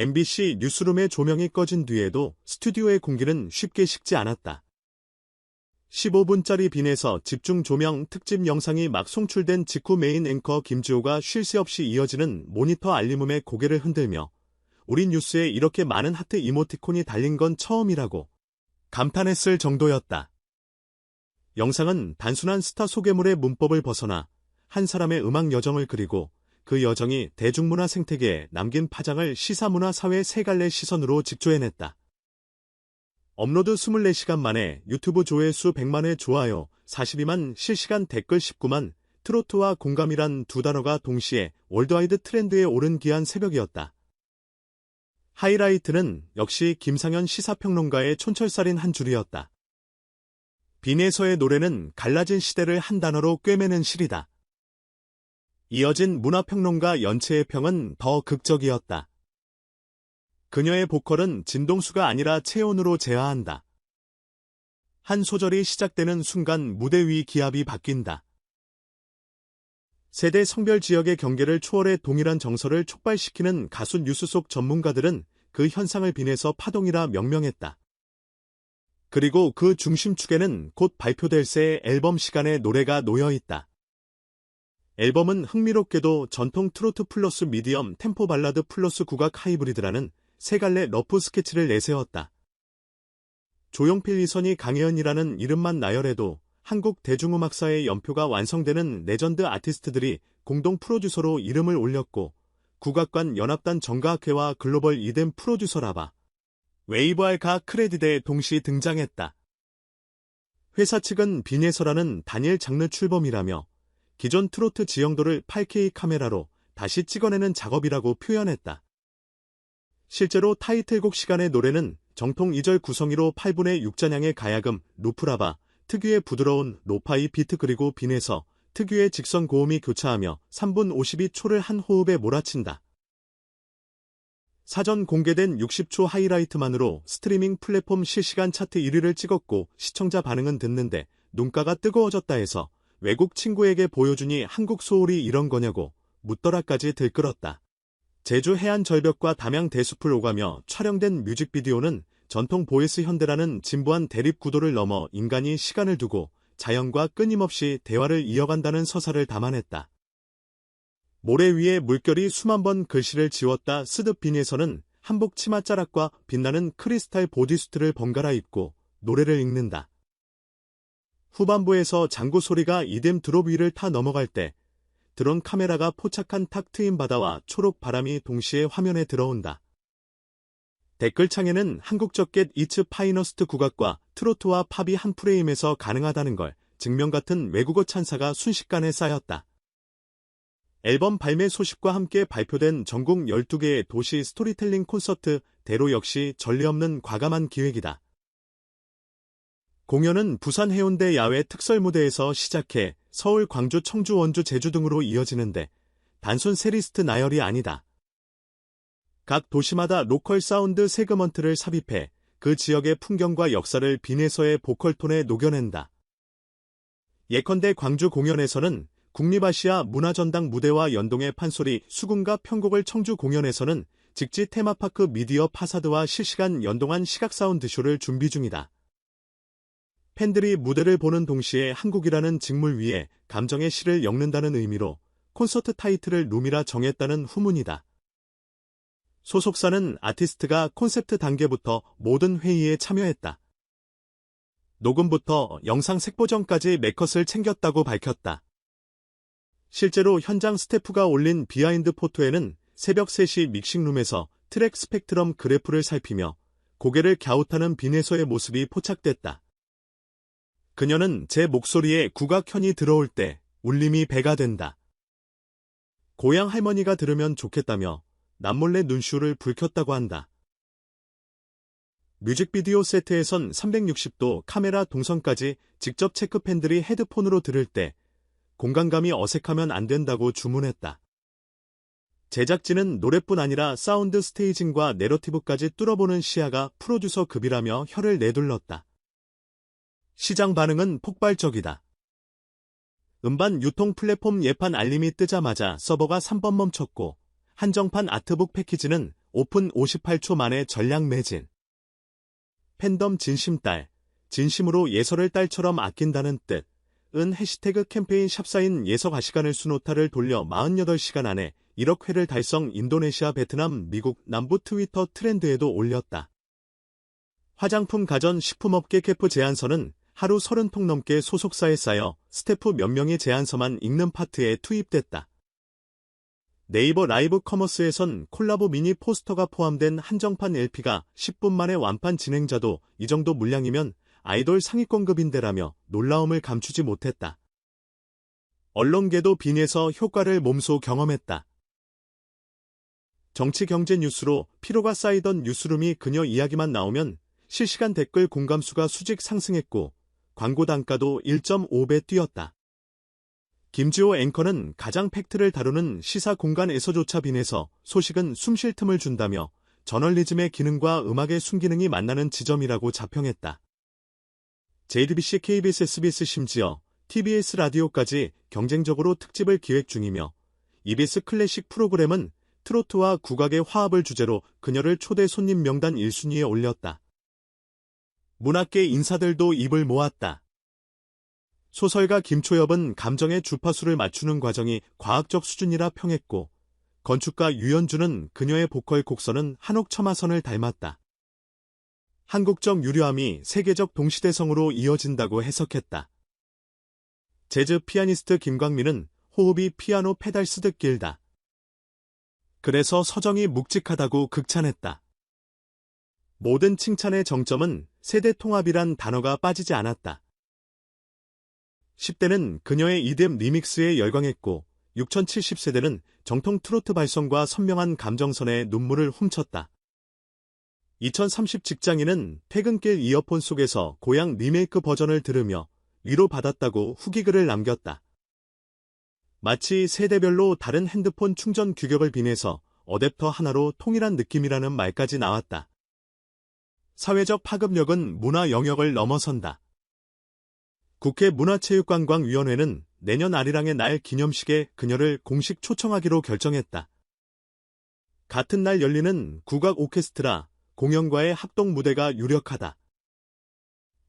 MBC 뉴스룸의 조명이 꺼진 뒤에도 스튜디오의 공기는 쉽게 식지 않았다. 15분짜리 빈에서 집중 조명 특집 영상이 막 송출된 직후 메인 앵커 김지호가 쉴 새 없이 이어지는 모니터 알림음에 고개를 흔들며 우리 뉴스에 이렇게 많은 하트 이모티콘이 달린 건 처음이라고 감탄했을 정도였다. 영상은 단순한 스타 소개물의 문법을 벗어나 한 사람의 음악 여정을 그리고 그 여정이 대중문화 생태계에 남긴 파장을 시사문화 사회 세 갈래 시선으로 직조해냈다. 업로드 24시간 만에 유튜브 조회수 100만회 좋아요, 42만 실시간 댓글 19만, 트로트와 공감이란 두 단어가 동시에 월드와이드 트렌드에 오른 기한 새벽이었다. 하이라이트는 역시 김상현 시사평론가의 촌철살인 한 줄이었다. 빈에서의 노래는 갈라진 시대를 한 단어로 꿰매는 시이다 이어진 문화평론가 연채의 평은 더 극적이었다. 그녀의 보컬은 진동수가 아니라 체온으로 제어한다. 한 소절이 시작되는 순간 무대 위 기압이 바뀐다. 세대 성별 지역의 경계를 초월해 동일한 정서를 촉발시키는 가수 뉴스 속 전문가들은 그 현상을 빈해서 파동이라 명명했다. 그리고 그 중심축에는 곧 발표될 새의 앨범 시간의 노래가 놓여 있다. 앨범은 흥미롭게도 전통 트로트 플러스 미디엄 템포 발라드 플러스 국악 하이브리드라는 세 갈래 러프 스케치를 내세웠다. 조용필 이선이 강혜연이라는 이름만 나열해도 한국 대중음악사의 연표가 완성되는 레전드 아티스트들이 공동 프로듀서로 이름을 올렸고 국악관 연합단 정가학회와 글로벌 이덴 프로듀서 라바 웨이브알카 크레디드에 동시 등장했다. 회사 측은 비네서라는 단일 장르 출범이라며 기존 트로트 지형도를 8K 카메라로 다시 찍어내는 작업이라고 표현했다. 실제로 타이틀곡 시간의 노래는 정통 2절 구성이로 8분의 6잔향의 가야금, 루프라바, 특유의 부드러운 로파이 비트 그리고 빈에서 특유의 직선 고음이 교차하며 3분 52초를 한 호흡에 몰아친다. 사전 공개된 60초 하이라이트만으로 스트리밍 플랫폼 실시간 차트 1위를 찍었고 시청자 반응은 듣는데 눈가가 뜨거워졌다 해서 외국 친구에게 보여주니 한국 소울이 이런 거냐고 묻더라까지 들끓었다. 제주 해안 절벽과 담양 대숲을 오가며 촬영된 뮤직비디오는 전통 보이스 현대라는 진부한 대립 구도를 넘어 인간이 시간을 두고 자연과 끊임없이 대화를 이어간다는 서사를 담아냈다. 모래 위에 물결이 수만 번 글씨를 지웠다 스드빈에서는 한복 치마 자락과 빛나는 크리스탈 보디수트를 번갈아 입고 노래를 읽는다. 후반부에서 장구 소리가 이듬 드롭 위를 타 넘어갈 때 드론 카메라가 포착한 탁 트인 바다와 초록 바람이 동시에 화면에 들어온다. 댓글창에는 한국 적 겟 이츠 파이너스트 국악과 트로트와 팝이 한 프레임에서 가능하다는 걸 증명 같은 외국어 찬사가 순식간에 쌓였다. 앨범 발매 소식과 함께 발표된 전국 12개의 도시 스토리텔링 콘서트 대로 역시 전례 없는 과감한 기획이다. 공연은 부산 해운대 야외 특설 무대에서 시작해 서울, 광주, 청주, 원주, 제주 등으로 이어지는데 단순 세리스트 나열이 아니다. 각 도시마다 로컬 사운드 세그먼트를 삽입해 그 지역의 풍경과 역사를 빈에서의 보컬 톤에 녹여낸다. 예컨대 광주 공연에서는 국립아시아 문화전당 무대와 연동의 판소리 수군과 편곡을 청주 공연에서는 직지 테마파크 미디어 파사드와 실시간 연동한 시각 사운드 쇼를 준비 중이다. 팬들이 무대를 보는 동시에 한국이라는 직물 위에 감정의 시를 엮는다는 의미로 콘서트 타이틀을 룸이라 정했다는 후문이다. 소속사는 아티스트가 콘셉트 단계부터 모든 회의에 참여했다. 녹음부터 영상 색보정까지 매컷을 챙겼다고 밝혔다. 실제로 현장 스태프가 올린 비하인드 포토에는 새벽 3시 믹싱룸에서 트랙 스펙트럼 그래프를 살피며 고개를 갸웃하는 비네소의 모습이 포착됐다. 그녀는 제 목소리에 국악현이 들어올 때 울림이 배가 된다. 고향 할머니가 들으면 좋겠다며 남몰래 눈슈를 불켰다고 한다. 뮤직비디오 세트에선 360도 카메라 동선까지 직접 체크 팬들이 헤드폰으로 들을 때 공간감이 어색하면 안 된다고 주문했다. 제작진은 노래뿐 아니라 사운드 스테이징과 내러티브까지 뚫어보는 시야가 프로듀서 급이라며 혀를 내둘렀다. 시장 반응은 폭발적이다. 음반 유통 플랫폼 예판 알림이 뜨자마자 서버가 3번 멈췄고 한정판 아트북 패키지는 오픈 58초 만에 전량 매진. 팬덤 진심딸, 진심으로 예서를 딸처럼 아낀다는 뜻. 은 해시태그 캠페인 샵사인 예서 가 시간을 수노타를 돌려 48시간 안에 1억 회를 달성 인도네시아, 베트남, 미국, 남부 트위터 트렌드에도 올렸다. 화장품 가전 식품업계 캐프 제안서는 하루 30통 넘게 소속사에 쌓여 스태프 몇 명의 제안서만 읽는 파트에 투입됐다. 네이버 라이브 커머스에선 콜라보 미니 포스터가 포함된 한정판 LP가 10분 만에 완판 진행자도 이 정도 물량이면 아이돌 상위권급인데라며 놀라움을 감추지 못했다. 언론계도 빈에서 효과를 몸소 경험했다. 정치 경제 뉴스로 피로가 쌓이던 뉴스룸이 그녀 이야기만 나오면 실시간 댓글 공감수가 수직 상승했고 광고 단가도 1.5배 뛰었다. 김지호 앵커는 가장 팩트를 다루는 시사 공간에서조차 빈에서 소식은 숨 쉴 틈을 준다며 저널리즘의 기능과 음악의 순기능이 만나는 지점이라고 자평했다. JTBC, KBS, SBS 심지어 TBS 라디오까지 경쟁적으로 특집을 기획 중이며 EBS 클래식 프로그램은 트로트와 국악의 화합을 주제로 그녀를 초대 손님 명단 1순위에 올렸다. 문학계 인사들도 입을 모았다. 소설가 김초엽은 감정의 주파수를 맞추는 과정이 과학적 수준이라 평했고 건축가 유연주는 그녀의 보컬 곡선은 한옥 처마선을 닮았다. 한국적 유려함이 세계적 동시대성으로 이어진다고 해석했다. 재즈 피아니스트 김광민은 호흡이 피아노 페달 쓰듯 길다. 그래서 서정이 묵직하다고 극찬했다. 모든 칭찬의 정점은 세대 통합이란 단어가 빠지지 않았다. 10대는 그녀의 이듬 리믹스에 열광했고 6070세대는 정통 트로트 발성과 선명한 감정선에 눈물을 훔쳤다. 2030 직장인은 퇴근길 이어폰 속에서 고향 리메이크 버전을 들으며 위로받았다고 후기글을 남겼다. 마치 세대별로 다른 핸드폰 충전 규격을 빈해서 어댑터 하나로 통일한 느낌이라는 말까지 나왔다. 사회적 파급력은 문화 영역을 넘어선다. 국회 문화체육관광위원회는 내년 아리랑의 날 기념식에 그녀를 공식 초청하기로 결정했다. 같은 날 열리는 국악 오케스트라 공연과의 합동 무대가 유력하다.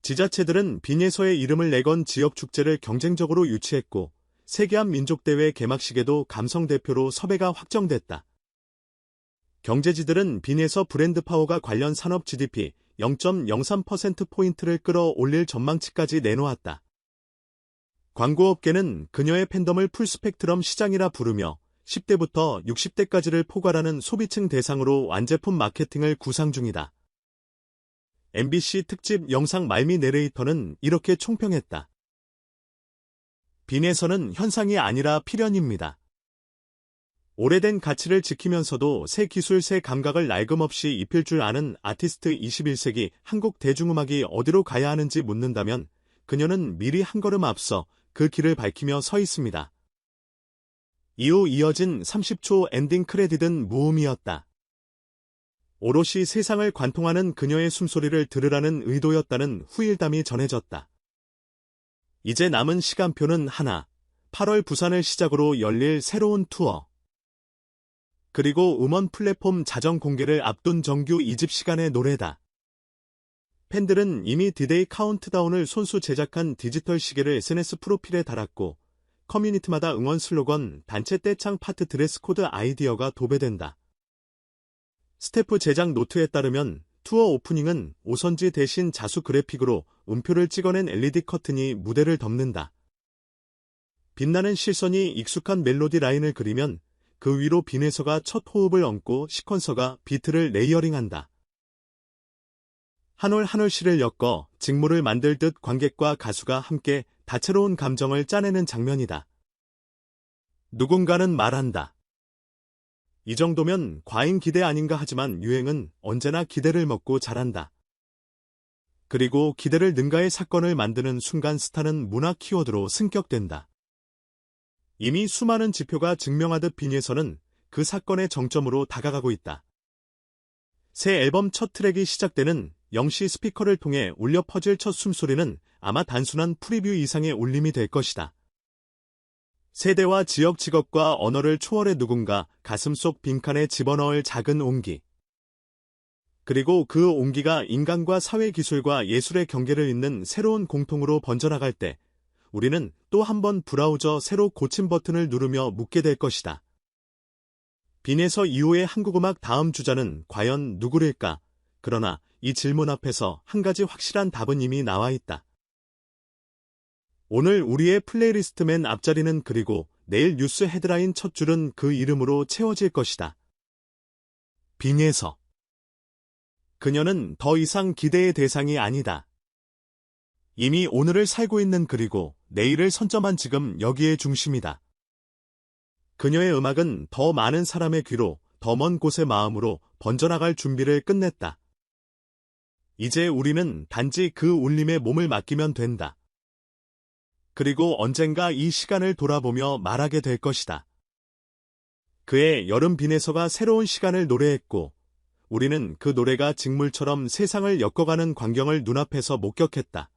지자체들은 빈예서에 이름을 내건 지역 축제를 경쟁적으로 유치했고 세계한 민족대회 개막식에도 감성 대표로 섭외가 확정됐다. 경제지들은 빈에서 브랜드 파워가 관련 산업 GDP 0.03%포인트를 끌어올릴 전망치까지 내놓았다. 광고업계는 그녀의 팬덤을 풀스펙트럼 시장이라 부르며 10대부터 60대까지를 포괄하는 소비층 대상으로 완제품 마케팅을 구상 중이다. MBC 특집 영상 말미 내레이터는 이렇게 총평했다. 빈에서는 현상이 아니라 필연입니다. 오래된 가치를 지키면서도 새 기술, 새 감각을 날금없이 입힐 줄 아는 아티스트 21세기 한국 대중음악이 어디로 가야 하는지 묻는다면 그녀는 미리 한 걸음 앞서 그 길을 밝히며 서 있습니다. 이후 이어진 30초 엔딩 크레딧은 무음이었다. 오롯이 세상을 관통하는 그녀의 숨소리를 들으라는 의도였다는 후일담이 전해졌다. 이제 남은 시간표는 하나. 8월 부산을 시작으로 열릴 새로운 투어. 그리고 음원 플랫폼 자정 공개를 앞둔 정규 2집 시간의 노래다. 팬들은 이미 디데이 카운트다운을 손수 제작한 디지털 시계를 SNS 프로필에 달았고 커뮤니티마다 응원 슬로건 단체 떼창 파트 드레스 코드 아이디어가 도배된다. 스태프 제작 노트에 따르면 투어 오프닝은 오선지 대신 자수 그래픽으로 음표를 찍어낸 LED 커튼이 무대를 덮는다. 빛나는 시선이 익숙한 멜로디 라인을 그리면 그 위로 빈에서가 첫 호흡을 얹고 시퀀서가 비트를 레이어링한다. 한 올 한 올씨를 엮어 직무를 만들 듯 관객과 가수가 함께 다채로운 감정을 짜내는 장면이다. 누군가는 말한다. 이 정도면 과잉 기대 아닌가 하지만 유행은 언제나 기대를 먹고 자란다. 그리고 기대를 능가의 사건을 만드는 순간 스타는 문화 키워드로 승격된다. 이미 수많은 지표가 증명하듯 빈에서는 그 사건의 정점으로 다가가고 있다. 새 앨범 첫 트랙이 시작되는 영시 스피커를 통해 울려 퍼질 첫 숨소리는 아마 단순한 프리뷰 이상의 울림이 될 것이다. 세대와 지역 직업과 언어를 초월해 누군가 가슴속 빈칸에 집어넣을 작은 온기. 그리고 그 온기가 인간과 사회 기술과 예술의 경계를 잇는 새로운 공통으로 번져나갈 때 우리는 또 한 번 브라우저 새로 고침 버튼을 누르며 묻게 될 것이다. 빈에서 이후의 한국음악 다음 주자는 과연 누구일까? 그러나 이 질문 앞에서 한 가지 확실한 답은 이미 나와 있다. 오늘 우리의 플레이리스트 맨 앞자리는 그리고 내일 뉴스 헤드라인 첫 줄은 그 이름으로 채워질 것이다. 빈에서 그녀는 더 이상 기대의 대상이 아니다. 이미 오늘을 살고 있는 그리고 내일을 선점한 지금 여기의 중심이다. 그녀의 음악은 더 많은 사람의 귀로 더 먼 곳의 마음으로 번져나갈 준비를 끝냈다. 이제 우리는 단지 그 울림에 몸을 맡기면 된다. 그리고 언젠가 이 시간을 돌아보며 말하게 될 것이다. 그의 여름 빈에서가 새로운 시간을 노래했고, 우리는 그 노래가 직물처럼 세상을 엮어가는 광경을 눈앞에서 목격했다.